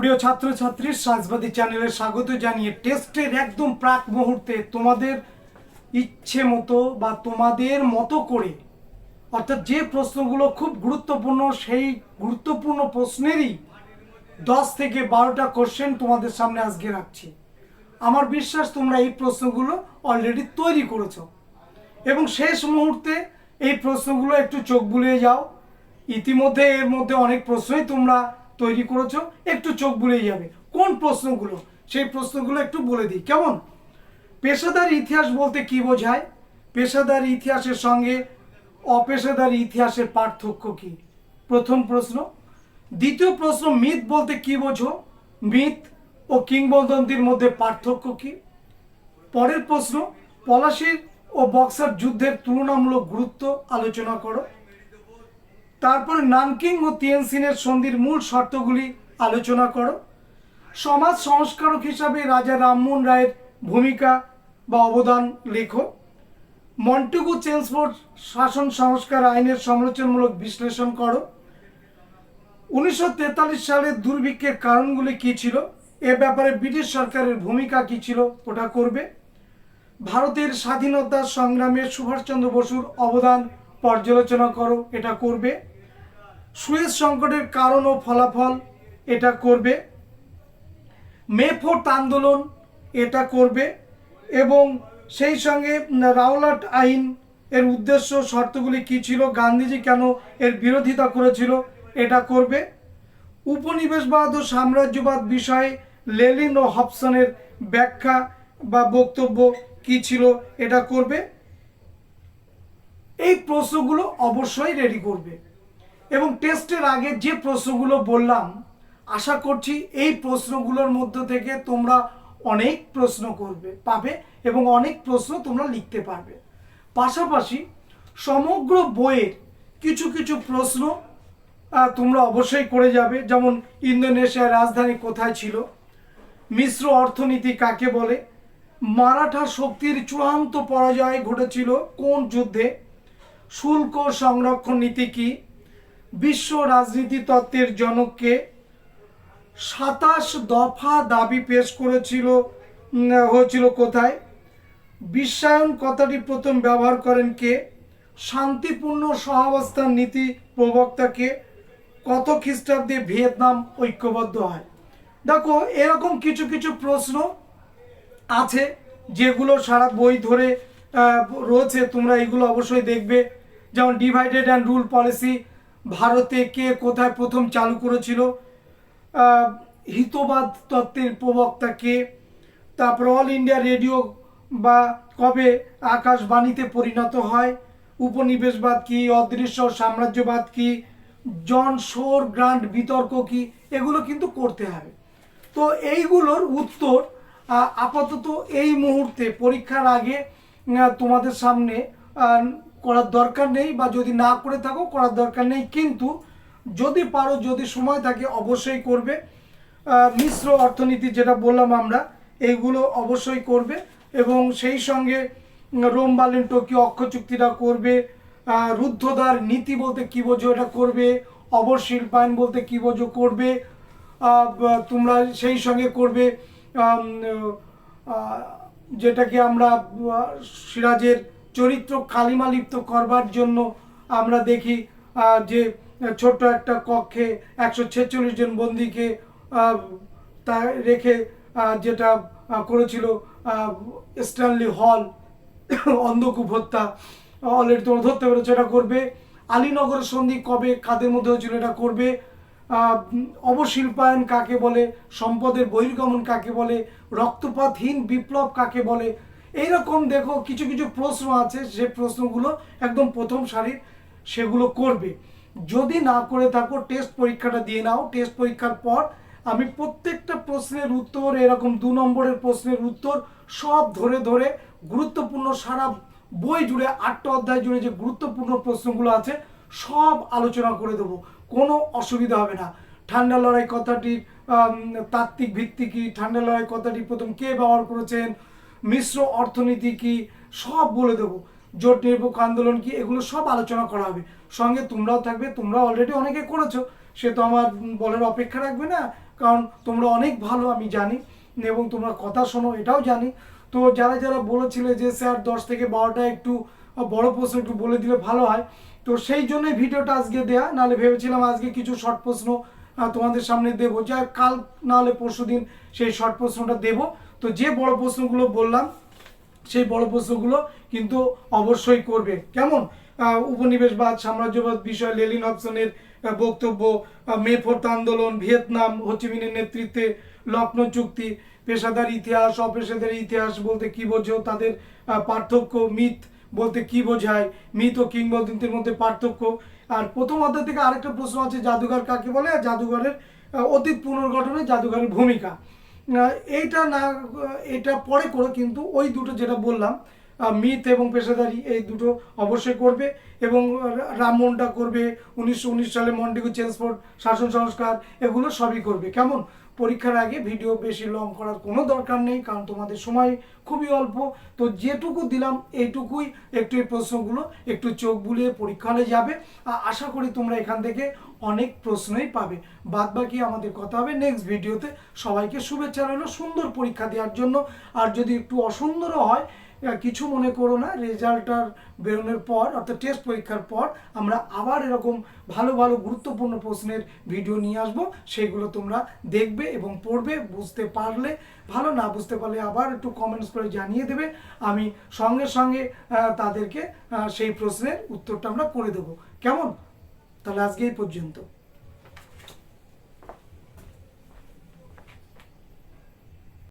প্রিয় ছাত্রছাত্রী সাজবাদী চ্যানেলে স্বাগত জানিয়ে টেস্টের একদম প্রাক মুহূর্তে তোমাদের ইচ্ছে মতো বা তোমাদের মতো করে, অর্থাৎ যে প্রশ্নগুলো খুব গুরুত্বপূর্ণ, সেই গুরুত্বপূর্ণ প্রশ্নেরই দশ থেকে বারোটা কোশ্চেন তোমাদের সামনে আজকে রাখছি। আমার বিশ্বাস তোমরা এই প্রশ্নগুলো অলরেডি তৈরি করেছ। এবং শেষ মুহূর্তে এই প্রশ্নগুলো একটু চোখ বুলিয়ে যাও। ইতিমধ্যে এর মধ্যে অনেক প্রশ্নই তোমরা তৈরি করেছ, একটু চোখ বুলিয়ে যাবে। কোন প্রশ্নগুলো? সেই প্রশ্নগুলো একটু বলে দিই। কেমন? পেশাদার ইতিহাস বলতে কি বোঝায়? পেশাদার ইতিহাসের সঙ্গে অপেশাদার ইতিহাসের পার্থক্য কি? প্রথম প্রশ্ন। দ্বিতীয় প্রশ্ন, মিথ বলতে কি বোঝো? মিথ ও কিংবদন্তির মধ্যে পার্থক্য কি? পরের প্রশ্ন, পলাশির ও বক্সার যুদ্ধের তুলনামূলক গুরুত্ব আলোচনা করো। তারপরে নানকিং ও তিয়ানসিনের সন্ধির মূল শর্তগুলি আলোচনা করো। সমাজ সংস্কারক হিসাবে রাজা রামমোহন রায়ের ভূমিকা বা অবদান লেখো। মন্টেগু চেন্সফোর্ড শাসন সংস্কার আইনের সমালোচনামূলক বিশ্লেষণ করো। উনিশশো সালের দুর্ভিক্ষের কারণগুলি কী ছিল? এ ব্যাপারে ব্রিটিশ সরকারের ভূমিকা কী ছিল ওটা করবে। ভারতের স্বাধীনতা সংগ্রামে সুভাষচন্দ্র বসুর অবদান পর্যালোচনা করো, এটা করবে। সুয়েজ সংকটের কারণ ও ফলাফল এটা করবে। মে ফোর্থ আন্দোলন এটা করবে এবং সেই সঙ্গে রাওলাট আইন এর উদ্দেশ্য শর্তগুলি কী ছিল, গান্ধীজি কেন এর বিরোধিতা করেছিল এটা করবে। উপনিবেশবাদ ও সাম্রাজ্যবাদ বিষয়ে লেলিন ও হপসনের ব্যাখ্যা বা বক্তব্য কি ছিল এটা করবে। এই প্রশ্নগুলো অবশ্যই রেডি করবে। এবং টেস্টের আগে যে প্রশ্নগুলো বললাম, আশা করছি এই প্রশ্নগুলোর মধ্য থেকে তোমরা অনেক প্রশ্ন করবে, পাবে এবং অনেক প্রশ্ন তোমরা লিখতে পারবে। পাশাপাশি সমগ্র বইয়ের কিছু কিছু প্রশ্ন তোমরা অবশ্যই করে যাবে। যেমন ইন্দোনেশিয়ার রাজধানী কোথায় ছিল? মিশ্র অর্থনীতি কাকে বলে? মারাঠা শক্তির চূড়ান্ত পরাজয় ঘটেছিল কোন যুদ্ধে? শুল্ক সংরক্ষণ নীতি কি? বিশ্ব রাজনীতি তত্ত্বের জনককে সাতাশ দফা দাবি পেশ করেছিল হয়েছিল কোথায়? বিশ্বায়ন কথাটি প্রথম ব্যবহার করেন কে? শান্তিপূর্ণ সহাবস্থান নীতি প্রবক্তাকে কত খ্রিস্টাব্দে ভিয়েতনাম ঐক্যবদ্ধ হয়? দেখো, এরকম কিছু কিছু প্রশ্ন আছে যেগুলো সারা বই ধরে রয়েছে, তোমরা এগুলো অবশ্যই দেখবে। যেমন ডিভাইডেড অ্যান্ড রুল পলিসি ভারতে কে কোথায় প্রথম চালু করেছিল? হিতবাদ তত্ত্বের প্রবক্তা কে? তারপর অল ইন্ডিয়া রেডিও বা কবে আকাশবাণীতে পরিণত হয়? উপনিবেশবাদ কি, অদৃশ্য সাম্রাজ্যবাদ কি, জন শোর গ্রান্ট বিতর্ক কি, এগুলো কিন্তু করতে হবে। তো এইগুলোর উত্তর আপাতত এই মুহূর্তে পরীক্ষার আগে তোমাদের সামনে করার দরকার নেই বা যদি না করে থাকো, করার দরকার নেই। কিন্তু যদি পারো, যদি সময় থাকে, অবশ্যই করবে। মিশ্র অর্থনীতি যেটা বললাম আমরা, এইগুলো অবশ্যই করবে এবং সেই সঙ্গে রোম, বার্লিন, টোকিও অক্ষ চুক্তিটা করবে। রুদ্ধদ্বার নীতি বলতে কী বোঝো, এটা করবে। অবর শিল্পায়ন বলতে কী বোঝো, করবে। তোমরা সেই সঙ্গে করবে যেটাকে আমরা সিরাজের চরিত্র কালিমালিপ্ত করবার জন্য আমরা দেখি যে ছোট্ট একটা কক্ষে একশো ছেচল্লিশ জন বন্দিকে তা রেখে যেটা করেছিল স্ট্যানলি হল, অন্ধকূপ হত্যা, অলরেডি তোমরা ধরতে পেরেছ এটা করবে। আলীনগরের সন্ধি কবে কাদের মধ্যে হয়েছিল এটা করবে। অবশিল্পায়ন কাকে বলে, সম্পদের বহির্গমন কাকে বলে, রক্তপাতহীন বিপ্লব কাকে বলে এইরকম দেখো কিছু কিছু প্রশ্ন আছে, সে প্রশ্নগুলো একদম প্রথম সারির সেগুলো করবে। যদি না করে থাকো টেস্ট পরীক্ষাটা দিয়ে নাও। টেস্ট পরীক্ষার পর আমি প্রত্যেকটা প্রশ্নের উত্তর, এরকম দু নম্বরের প্রশ্নের উত্তর সব ধরে ধরে গুরুত্বপূর্ণ সারা বই জুড়ে, আটটা অধ্যায় জুড়ে যে গুরুত্বপূর্ণ প্রশ্নগুলো আছে, সব আলোচনা করে দেবো। কোনো অসুবিধা হবে না। ঠান্ডা লড়াই কথাটির তাত্ত্বিক ভিত্তি কি? ঠান্ডা লড়াই কথাটি প্রথম কে ব্যবহার করেছেন? মিশ্র অর্থনীতি কি সব বলে দেবো। জোট নিরপেক্ষ আন্দোলন কি? এগুলো সব আলোচনা করা হবে। সঙ্গে তোমরাও থাকবে তোমরা অলরেডি অনেকে করেছ। সে তো আমার বলার অপেক্ষা রাখবে না, কারণ তোমরা অনেক ভালো, আমি জানি। এবং তোমরা কথা শোনো, এটাও জানি। তো যারা যারা বলেছিলে যে, স্যার, দশ থেকে বারোটা একটু বড় প্রশ্ন একটু বলে দিলে ভালো হয়। তো সেই জন্যই ভিডিওটা আজকে দেয়া। নাহলে ভেবেছিলাম আজকে কিছু শর্ট প্রশ্ন তোমাদের সামনে দেবো। যা কাল নাহলে পরশু দিন সেই শর্ট প্রশ্নটা দেবো। তো যে বড় প্রশ্নগুলো বললাম সেই বড় প্রশ্নগুলো কিন্তু অবশ্যই করবে। কেমন? উপনিবেশবাদ সাম্রাজ্যবাদ বিষয় লেলিন আহ, বক্তব্য মে ফোর্থ আন্দোলন ভিয়েতনাম হোচিমিনের নেতৃত্বে লখনৌ চুক্তি পেশাদার ইতিহাস অপেশাদার ইতিহাস বলতে কি বোঝো তাদের পার্থক্য মিথ বলতে কি বোঝায় মিথ ও কিংবদন্তির মধ্যে পার্থক্য। আর প্রথম অধ্যায় থেকে আরেকটা প্রশ্ন আছে জাদুঘর কাকে বলে? আর জাদুঘরের অতীত পুনর্গঠনে জাদুঘরের ভূমিকা। এইটা না, এটা পরে করো, কিন্তু ওই দুটো যেটা বললাম মিথ এবং পেশাদারি, এই দুটো অবশ্যই করবে এবং রামমোহনটা করবে, উনিশশো উনিশ সালে মন্টেগু, চেন্সফোর্ড, শাসন সংস্কার, এগুলো সবই করবে। কেমন? পরীক্ষার আগে ভিডিও বেশি লং করার কোনো দরকার নেই, কারণ তোমাদের সময় খুবই অল্প। তো যেটুকু দিলাম, এইটুকুই একটু এই প্রশ্নগুলো, একটু চোখ বুলিয়ে পরীক্ষা হলে যাবে। আর আশা করি তোমরা এখান থেকে অনেক প্রশ্নই পাবে। বাদ বাকি আমাদের কথা হবে নেক্সট ভিডিওতে সবাইকে শুভেচ্ছা রইল সুন্দর পরীক্ষা দেওয়ার জন্য। আর যদি একটু অসুন্দরও হয় কিছু মনে করো না রেজাল্টটার বেরোনোর পর, অর্থাৎ টেস্ট পরীক্ষার পর, আমরা আবার এরকম ভালো ভালো, গুরুত্বপূর্ণ প্রশ্নের ভিডিও নিয়ে আসব। সেইগুলো তোমরা দেখবে এবং পড়বে, বুঝতে পারলে ভালো, না বুঝতে পারলে আবার একটু কমেন্টস করে জানিয়ে দেবে। আমি সঙ্গে সঙ্গে তাদেরকে সেই প্রশ্নের উত্তরটা আমরা করে দেবো। কেমন? তাহলে আজকে এই পর্যন্ত।